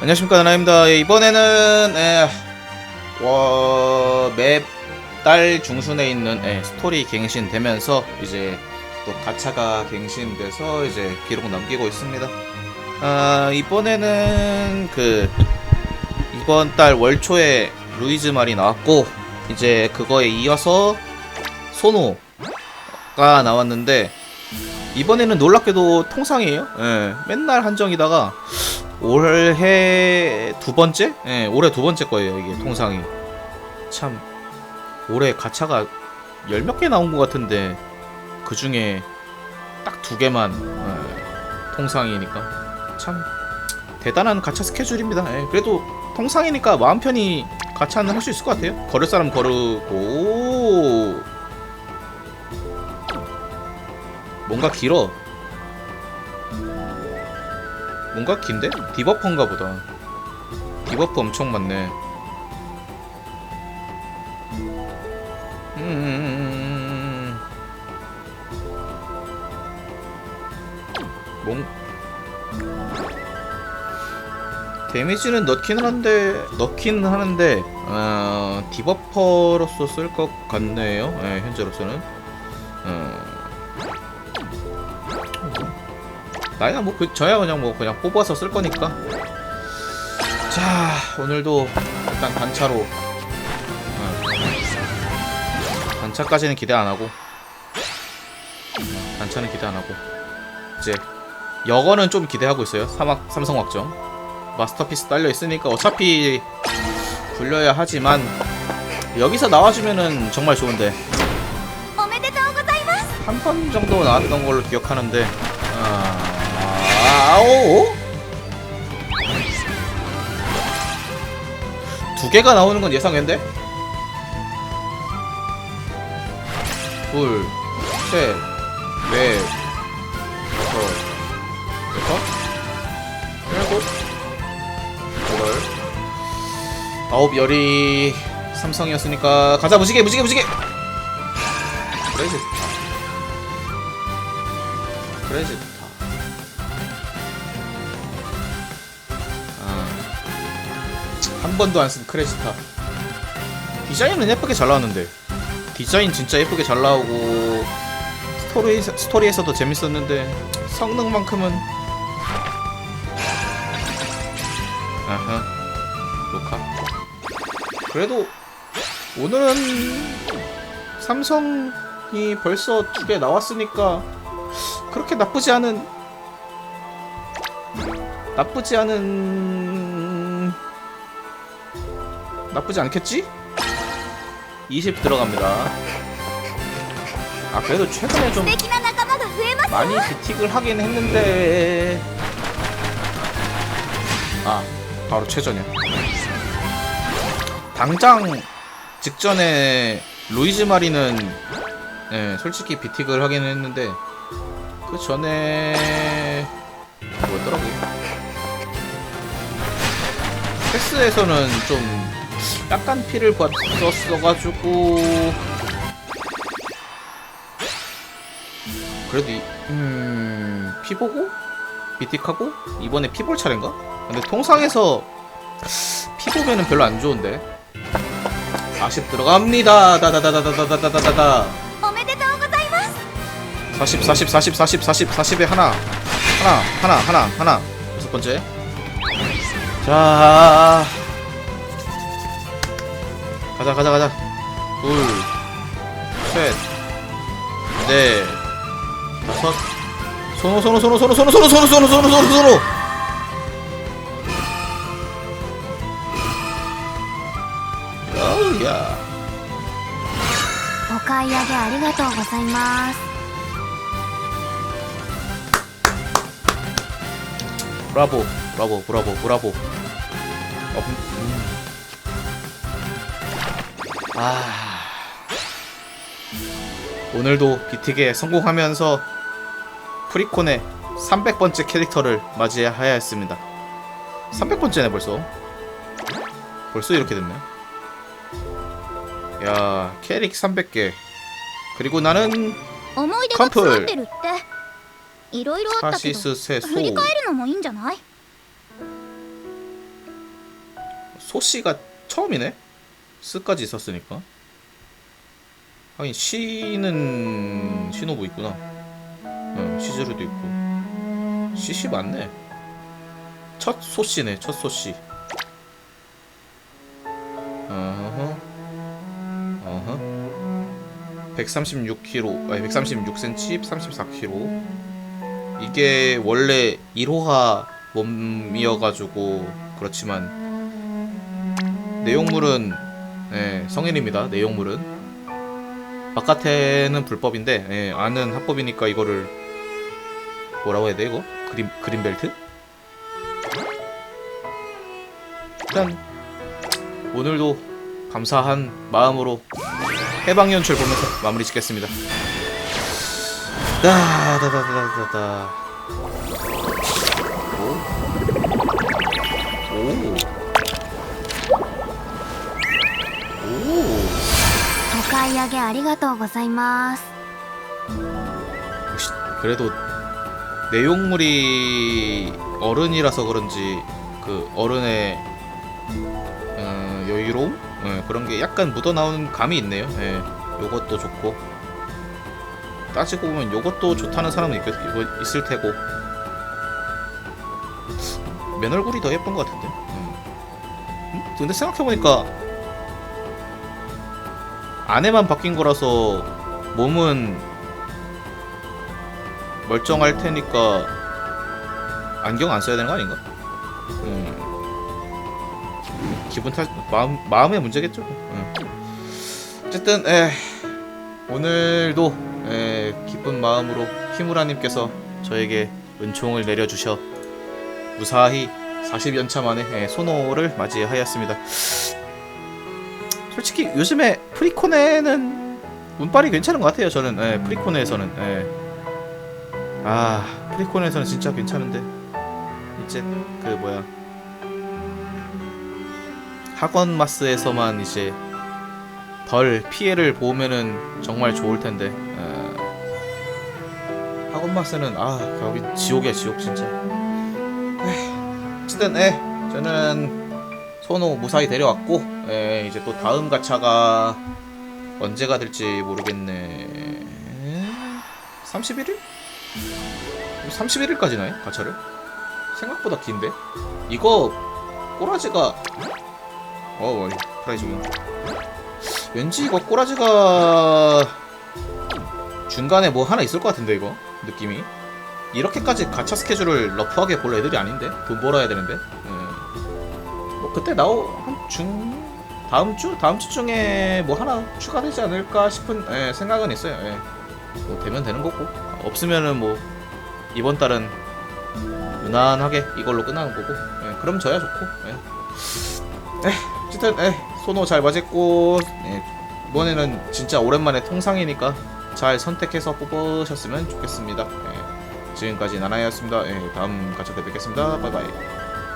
안녕하십니까 나나입니다. 예, 이번에는 에, 와, 맵달 중순에 있는 예, 스토리 갱신 되면서 이제 또 가차가 갱신돼서 이제 기록 남기고 있습니다. 아, 이번에는 그 이번 달 월초에 루이즈 말이 나왔고 이제 그거에 이어서 소노가 나왔는데 이번에는 놀랍게도 통상이에요. 예, 맨날 한정이다가 올해 두 번째? 예, 올해 두 번째 거예요, 이게 통상이. 참, 올해 가차가 열 몇 개 나온 것 같은데, 그 중에 딱 두 개만, 예, 통상이니까. 참, 대단한 가차 스케줄입니다. 예, 그래도 통상이니까 마음 편히 가차는 할 수 있을 것 같아요. 걸을 사람 걸으고, 뭔가 길어. 뭔가 긴데? 디버퍼인가 보다. 디버프 엄청 많네. 음. 뭔 데미지는 넣기는 한데 넣기는 하는데 어, 디버퍼로서 쓸 것 같네요. 예, 현재로서는. 어, 나야 뭐 그, 저야 그냥 뭐 그냥 뽑아서 쓸 거니까. 자 오늘도 일단 단차로. 응. 단차까지는 기대 안 하고. 단차는 기대 안 하고. 이제 여거는 좀 기대하고 있어요. 사막 삼성 확정. 마스터피스 딸려 있으니까 어차피 굴려야 하지만 여기서 나와주면은 정말 좋은데. 한 번 정도 나왔던 걸로 기억하는데 아... 아오. 두 개가 나오는 건 예상했는데? 둘, 셋, 넷, 다섯, 여섯, 일곱, 여덟, 아홉 열이 삼성이었으니까 가자 무지개 무지개 무지개! 그래 좋다 그래 좋 번도 안 쓴 크레지타. 디자인은 예쁘게 잘 나왔는데. 디자인 진짜 예쁘게 잘 나오고 스토리, 스토리에서도 재밌었는데 성능만큼은. 아하. 녹화. 그래도 오늘은 삼성이 벌써 두 개 나왔으니까 그렇게 나쁘지 않은 나쁘지 않은 나쁘지 않겠지? 20 들어갑니다. 아 그래도 최근에 좀 많이 비틱을 하긴 했는데 아 바로 최전이야. 당장 직전에 루이즈 마리는 네, 솔직히 비틱을 하긴 했는데 그 전에 뭐였더라고요. 패스에서는 좀 약간 피를 벗었어가지고. 그래도 이, 음... 피보고? 비틱하고? 이번에 피볼 차례인가? 근데 통상에서 피보면 별로 안 좋은데. 아쉽 들어갑니다. 다다다다다다다다다다 40 40 40 40 40 40에 하나. 하나 하나 하나 하나. 여섯 번째. 자. 가자 가자 가자 둘셋넷 다섯 소노 소노 소노 소노 소노 소노 소노 소노 소노 소노 소노 어우야 お買い上げありがとうございます 브라보 브라보 브라보 브라보 어, 음. 아. 오늘도 비틱에 성공하면서 프리콘의 300번째 캐릭터를 맞이해야 했습니다. 300번째네 벌써? 벌써 이렇게 됐네 야 캐릭 300개. 그리고 나는 컴플. 카시스 세소. 소씨가 처음이네? 스까지 있었으니까. 하긴 시는 시노부 있구나. 어, 시즈루도 있고. 시시 맞네. 첫 소씨네 첫 소씨. 어허. 어허. 136kg 아니 136cm 34kg 이게 원래 1호화 몸이어가지고 그렇지만 내용물은 예, 성인입니다. 내용물은 바깥에는 불법인데 예, 안은 합법이니까 이거를 뭐라고 해야 돼 이거 그린 그린 벨트? 일단 오늘도 감사한 마음으로 해방 연출 보면서 마무리 짓겠습니다. 다다다다다다. 買い上げありがとうございます。 역시 그래도 내용물이 어른이라서 그런지 그 어른의 어, 여유로움 예, 그런 게 약간 묻어 나오는 감이 있네요. 예, 요것도 좋고 따지고 보면 요것도 좋다는 사람은 있, 있- 있을 테고 맨 얼굴이 더 예쁜 것 같은데. 음. 음? 근데 생각해 보니까 안에만 바뀐 거라서 몸은 멀쩡할 테니까 안경 안 써야 되는 거 아닌가? 음. 기분 탓 마음 마음의 문제겠죠. 음. 어쨌든 에 오늘도 에, 기쁜 마음으로 키무라님께서 저에게 은총을 내려주셔 무사히 40연차 만에 에, 소노를 맞이하였습니다. 솔직히 요즘에 프리코네는 운빨이 괜찮은 것 같아요. 저는 에, 프리코네에서는. 에. 아 프리콘에서는 진짜 괜찮은데 이제 그 뭐야 학원 마스에서만 이제 덜 피해를 보면은 정말 좋을 텐데 어, 학원 마스는 아 여기 지옥이야 지옥 진짜 에이, 어쨌든 예 저는 소노 무사히 데려왔고 예, 이제 또 다음 가차가 언제가 될지 모르겠네 31일? 31일까지나요? 가차를? 생각보다 긴데? 이거 꼬라지가 어 프라이즈군 왠지 이거 꼬라지가 중간에 뭐 하나 있을 것 같은데 이거 느낌이 이렇게까지 가차 스케줄을 러프하게 볼 애들이 아닌데 돈 벌어야 되는데 예. 뭐 그때 나오 한중 다음 주? 다음 주 중에 뭐 하나 추가되지 않을까 싶은 예, 생각은 있어요. 예. 뭐 되면 되는 거고. 없으면은 뭐 이번 달은 무난하게 이걸로 끝나는 거고. 예, 그럼 저야 좋고. 예. 에, 어쨌든 에, 소노 잘 맞았고 예, 이번에는 진짜 오랜만에 통상이니까 잘 선택해서 뽑으셨으면 좋겠습니다. 예, 지금까지 나나였습니다. 예, 다음 가차 때 뵙겠습니다. 바이바이